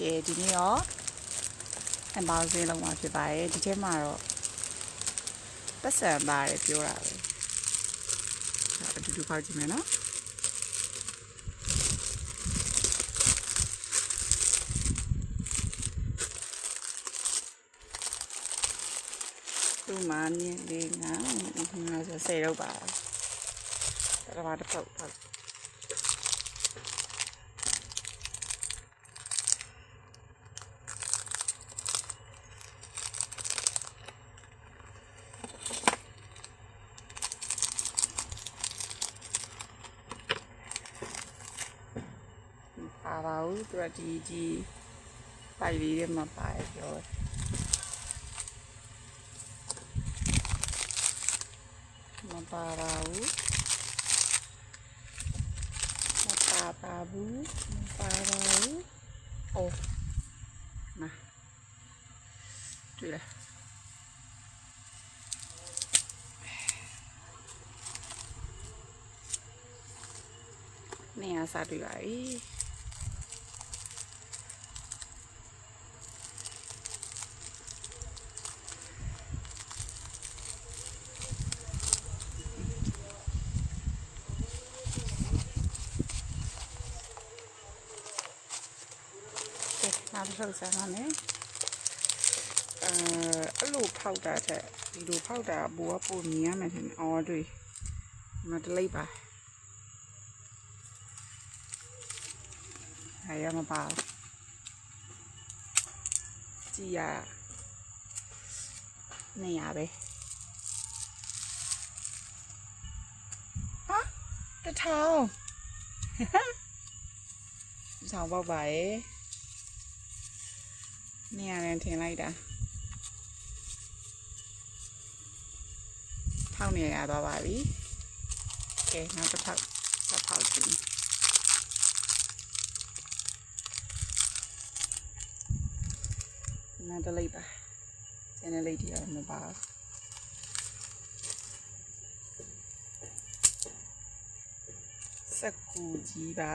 ကဲဒီနေ့ရောအန်ဘောင်းစင်းလုံးမှာဖြစ်ပါတယ်ဒီထဲမှာတော့ပတ်စံပါတယ်ပြောတာပဲဒါအတူတူဖောက်ကြည့်မယ်နော်သူ့မှာမြင်လေးငါငါဆိုဆယ်တော့ပါတရမတစ်ဖက်ဖောက်ပါ ပါဘူးသူကဒီဒီပိုက်လေးတွေမှာပါတယ်ပြောတယ်မပါပါဘူးမပါပါဘူးမပါပါဘူးအိုးနာတွေ့လားနေရာစားတွေ့ပါပြီ ကဲ နောက်တစ်ခုစားပါမယ်အဲအဲ့လိုဖောက်တာထက်ဒီလိုဖောက်တာဘူကပုံမြင်ရမယ်ထင်တယ်အော်တွေ့ဒီမတလိပ်ပါအဲရမပါဘူးကြည်ရနေရပဲဟာတထောင်တထောင်ပေါက်ပါရဲ့ နေရတယ်ထင်လိုက်တာထောက်နေရသွားပါပြီကဲနောက်တစ်ဖက်ဆက်ဖောက်ကြည့်နောက်တစ်လိုက်ပါကျန်တဲ့လိုက်တွေတော့မပါဘူးစက်ကူကြီးပါ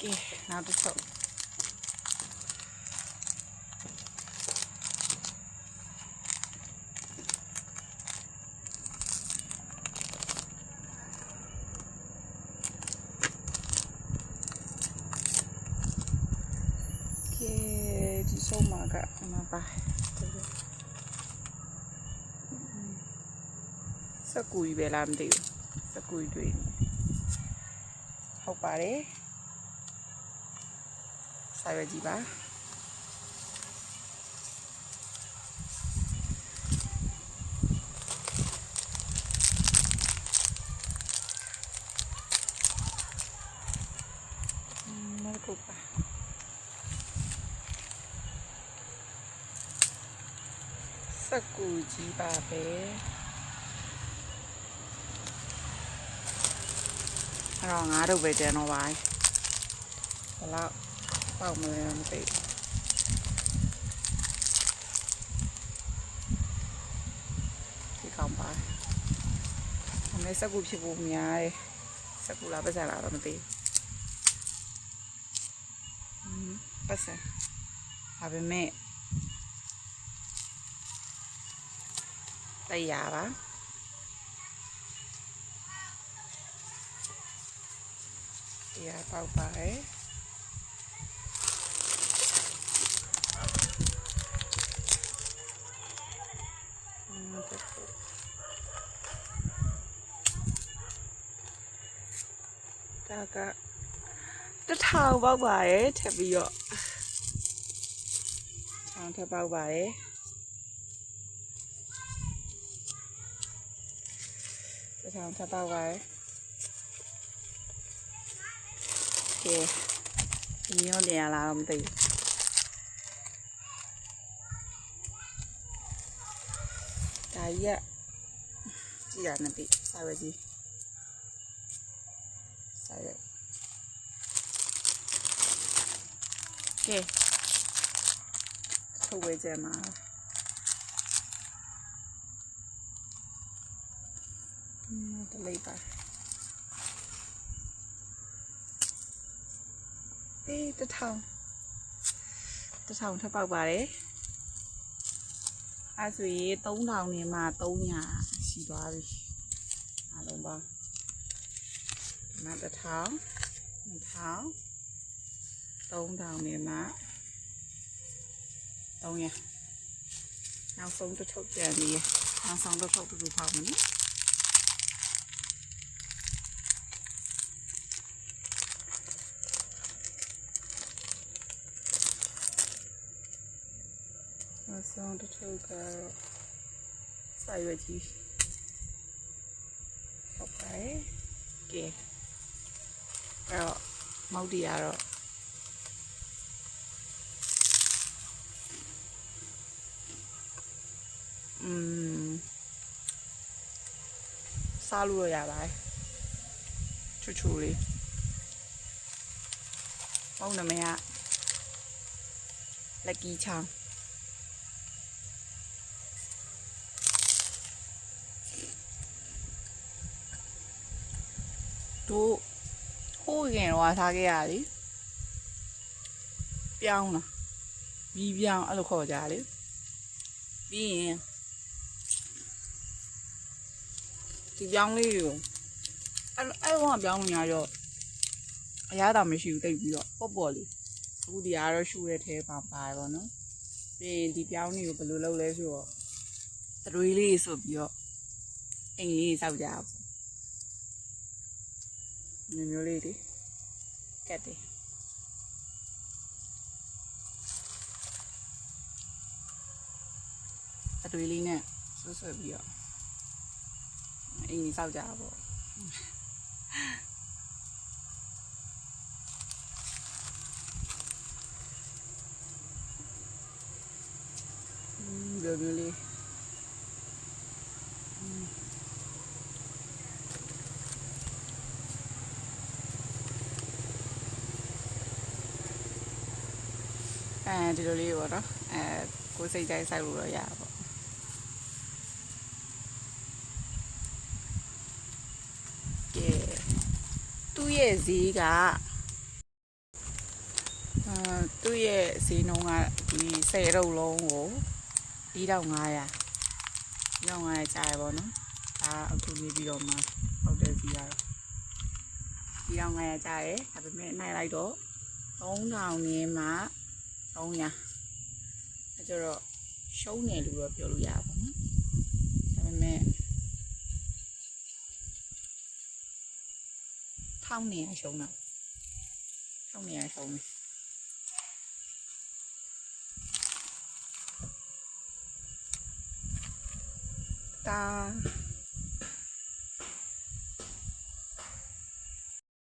ကဲနောက်တစ်ခုကဲဒီဆုံးမှာကမပါစကူကြီးပဲလားမသိဘူးစကူကြီးတွေ့နေဟုတ်ပါတယ် စာရွက်ကြည့်ပါမကုပါစကူကြီးပါပဲအဲ့တော့ငါတို့ပဲကျန်တော့ပါဘယ်လောက် ပေါက်မလဲမသိဒီကောင်ပါအမေစကူဖြစ်ဖို့များတယ်စကူလာပတ်စံလာတော့မသိဘူးပတ်စံဒါပေမဲ့တရားပါတရားပေါက်ပါတယ် ဒါကတထောင်ပေါက်ပါရဲ့ထပ်ပြီးတော့ထောင်ထပ်ပေါက်ပါရဲ့တထောင်ထပ်ပေါက်ပါရဲ့ကဲဒီမျိုးနေရလားတော့မသိဘူးဒါကြီးကကြည့်ရနေပြီစာရွက်ကြီး စာရွက်ကဲထုတ်ဝဲကြမှာတလေးပါအေးတစ်ထောင်တစ်ထောင်ထပ်ပေါက်ပါတယ်အဲဆိုရင်3000နေမှာ300ရှိသွားပြီအားလုံးပါ နောက်တစ်ထောင်နှစ်ထောင်3000နေမှာ300နောက်ဆုံးတစ်ထုပ်ပြန်ပြီးရနောက်ဆုံးတစ်ထုပ်ဘယ်လိုဖောက်မလဲနောက်ဆုံးတစ်ထုပ်ကတော့စာရွက်ကြီးဟုတ်ပါတယ်ကဲ အဲ့တော့မောက်တီကတော့อืมစားလို့ရပါတယ်ချူချူလေးမောက်နမရလက်ကီချောင်းတို့ ဟိုးခင်တော့ထားခဲ့ရလေပြောင်းလာပြီးပြောင်းအဲ့လိုခေါ်ကြလေပြီးရင်ဒီပြောင်းလေးကိုအဲ့လိုအဲ့လိုကပြောင်းလို့များတော့အရသာမရှိဘူးတိတ်ပြီးတော့ပေါ့ပေါ့လေးအခုဒီကတော့ရှူရဲထဲပါပါပေါ့နော်ပြီးရင်ဒီပြောင်းလေးကိုဘယ်လိုလုပ်လဲဆိုတော့သတွေးလေးဆိုပြီးတော့အိမ်လေးစောက်ကြပါ မျိုးမျိုးလေးတွေကတ်တယ်အတွေ့လေးနဲ့ဆွဆွပြီးတော့အင်းစောက်ကြတာပေါ့မျိုးမျိုးလေး အဲဒီလိုလေးပေါ့နော်အဲကိုယ်စိတ်တိုင်းစိုက်လို့တော့ရတာပေါ့ကဲသူ့ရဲ့ဈေးကအာသူ့ရဲ့ဈေးနှုန်းကဒီ10ရုပ်လုံးကို4500 4500ကျရပါတော့နော်ဒါအခုနေပြီးတော့မှဟုတ်တယ်ဒီကတော့4500ကျရဲဒါပေမဲ့နိုင်လိုက်တော့3000ရင်းမှ 300အဲကျတော့ရှုံးတယ်လို့တော့ပြောလို့ရပါဘူးနော်ဒါပေမဲ့ထောင်းနေရရှုံးတာထောင်းနေရရှုံးတယ်တာ